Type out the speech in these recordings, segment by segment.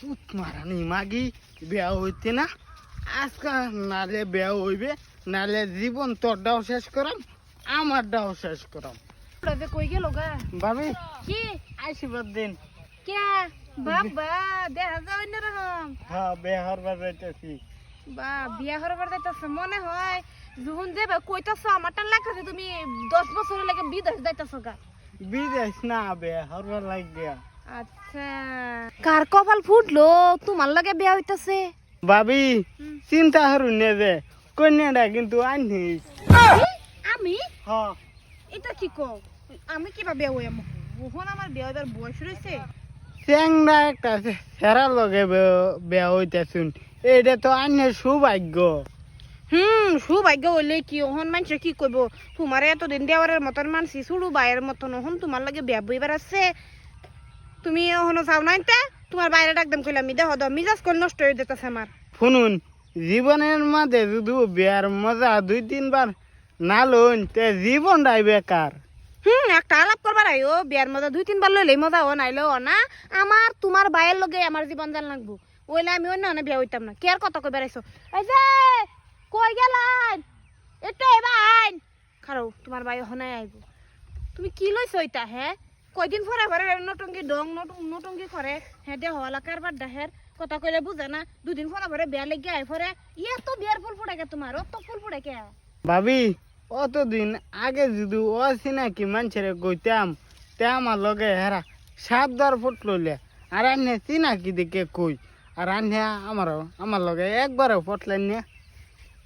সুত মারানি মাগি বিয়া হইতে না। আজকে নালে বিয়া হইবে নালে জীবন তোরটাও শেষ করাম আমারটাও শেষ করাম। যে কই গেল গা? ভাবি কি? আশীর্বাদ দিন। কে? বাবা দেখা যায় অন্যরকম হ্যাঁ বিয়া হরবার যাইতেছি। বা বিয়া হরবার যাইতাছে মনে হয় যখন যে কইতাছ আমার টান লাগতেছে তুমি দশ বছরের লাগে বিদেশ যাইতাছ গা। বিদেশ না বিয়া হরবার লাগ গিয়া আচ্ছা। কার কপাল ফুটলো? তোমার লাগে বিয়া হইতাছে। ভাবি চিন্তা হরুন নেবে কন্যাটা কিন্তু আনি আমি? হ্যাঁ। এটা কি কও? আমি কিবা বিয়া হইয়াম ওহন আমার বিয়া হইবার বয়স চ্যাংরা একটা সেরা লগে বিয়া হইতেছুন। এইটা তো আন্যের সৌভাগ্য। হুম সৌভাগ্য হইলে কি? ওহন মানুষে কি কইব? তোমার এতদিন দেওয়ারের মতন মানছি সুড়ু বাইয়ের মতন। ওহন তোমার লাগে বিয়া বইবার আছে। তুমি ওহনো চাও না এটা তোমার বাইরে ডাকদাম কইলাম আমি দেহ দাও মিজাজ কল নষ্ট হয়ে যেতেছে আমার। শুনুন জীবনের মাঝে যদি বিয়ার মজা দুই তিনবার না লোন তে জীবনটাই বেকার। হুম একটা আলাপ করবার আইও বিয়ার মজা দুই তিনবার লইলে মজা ও নাইলে ও না। আমার তোমার বাইয়ের লগে আমার জীবন জান লাগবো। ওইলে আমি অন্য অন্য বিয়া হইতাম না। কে আর কত কই বেড়াইছো এই যে কই গেলেন একটু এবার খারো তোমার বাই হনাই আইব। তুমি কি লইছো এটা হ্যাঁ? কয়দিন পরে পরে নটঙ্গি ডং নটং নটঙ্গি করে হ্যাঁ দেহ হলা কারবার দাহের কথা কইলে বুঝে না দুদিন পরে পরে বিয়া লেগে আই পরে ইয়ে তো বিয়ার ফুল ফুটে কে তোমার অত ফুল ফুটে কে ভাবি অতদিন আগে যদি অচিনাকি মানুষের কইতাম তে আমার লগে হেরা সাত দর ফুট লইলে। আর আন্যে চিনাকি দিকে কই আর আন্যা আমারও আমার লগে একবারও ফটলেন না?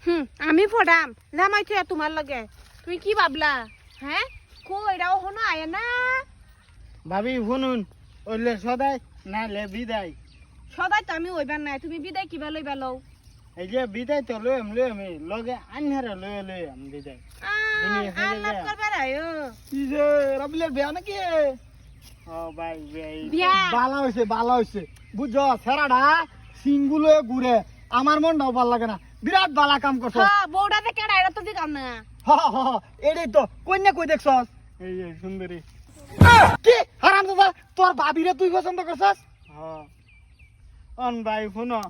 হুম আমি ফোটাম জামাই থুয়া তোমার লগে। তুমি কি ভাবলা? হ্যাঁ কই রাও হনো আয় না? ভাবি শুনুন ওইলে সদাই নাইলে বিদায়? সদাই তো আমি ওইবার নাই তুমি বিদায় কিবা লইবা লও। এই যে বিদায় তো লই আম লই আমি লগে আন্যারে লই লই আম বিদায় দুনিয়া থেকে আল্লাহ যা। করবার আয়ো কি যে রাবিলের বিয়া নাকি? ও ভাই ভাই বিয়া? বালা হয়েছে বালা হয়েছে বুঝছ সেরাডা সিঙ্গুলো ঘুরে আমার মনটাও ভালো লাগে না। বিরাট বালা কাম করছ। হ্যাঁ বউটা যে কেডা এটা তো দিকাম না। হ হ হ, এটাই তো কন্যা কই দেখছস? এই যে সুন্দরী। কি? হারাম দাদা তোর ভাবিরে তুই পছন্দ করছস? অন ভাই শুনো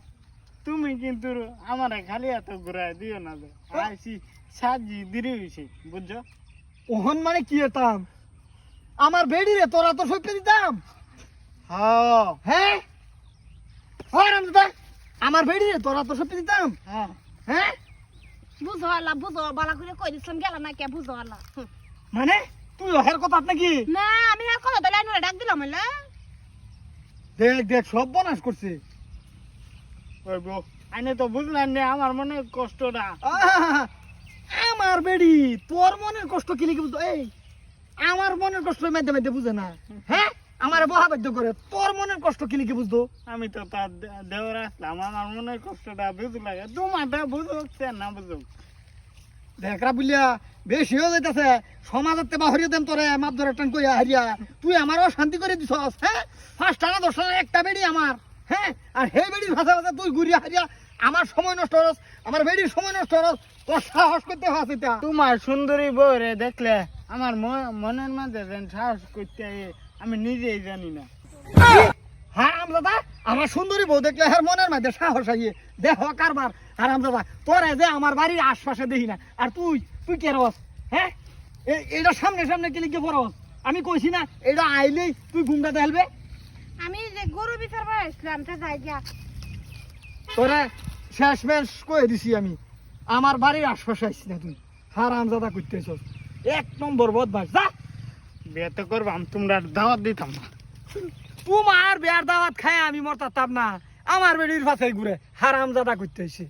তুমি কিন্তু আমার খালি এত ঘুরাই দিও না যে। আইসি সাজি দেরি বুঝছ? ওহন মানে কি এতাম আমার বেডি রে তোরা তো সইতে দিতাম? হ্যাঁ হ্যাঁ হারাম দাদা আমার বেডি রে তোরা তো সইতে দিতাম? হ্যাঁ হ্যাঁ বুঝো আল্লাহ বুঝো বালা করে কই দিছিলাম গেল না কে বুঝো আল্লাহ। মানে? তুই হের কথা নাকি না আমি আর কথা দলাই নরে ডাক দিলাম হইলে। দেখ দেখ সব বনাস করছে। আইনে তো বুঝলেন না আমার মনে কষ্টটা। আহা! আমার বেডি তোর মনের কষ্ট কি লিখে বুঝতো এই আমার মনের কষ্ট মেদে মেদে বুঝে না। হ্যাঁ? আমার বহা বাধ্য করে। তোর মনের কষ্ট কি লিখে বুঝতো? আমি তো তার দেওয়ার আসলাম। আমার মনে কষ্টটা বুঝ লাগে তোমারটা বুঝুক না বুঝুক। দেখরা বুলিয়া বেশি হয়ে যাইতেছে সমাজের তেবা হরিয়ে দেন তোরে মাপ ধরে টান কইয়া হারিয়া। তুই আমারও শান্তি করে দিছস হ্যাঁ? পাঁচ টাকা দশ টাকা একটা বেডি আমার হ্যাঁ? আর সেই বেডির ভাষা ভাষা তুই ঘুরিয়া হারিয়া আমার সময় নষ্ট হরস আমার বেডির সময় নষ্ট হরস তোর সাহস করতে হাস এটা তোমার সুন্দরী বউ রে দেখলে আমার মনের মাঝে যেন সাহস করতে আমি নিজেই জানি না। হারাম আমার সুন্দরী বউ দেখলে হ্যাঁ মনের মধ্যে সাহস আইয়ে দেহ কারবার। তোরে যে আমার বাড়ির আশপাশে দেখি না আর তুই তুই কে রস হ্যাঁ? এটা সামনে সামনে কে আমি কইছি না এটা আইলেই তুই গুমটা দেলবে আমি যে গরু বিচার পাইছিলাম তা যাই গিয়া। তোরে শেষ মেশ কয়ে দিছি আমি আমার বাড়ির আশপাশে আইসি না তুই। হারাম দাদা করতেছ এক নম্বর বদমাস যা। বিয়ে তো করবাম তোমরা দাওয়াত দিতাম না। তোমার বেয়ার দাওয়াত খায় আমি মরতাম না। আমার বেড়ির ফাঁসে ঘুরে হারাম জাদা করতে করতেছি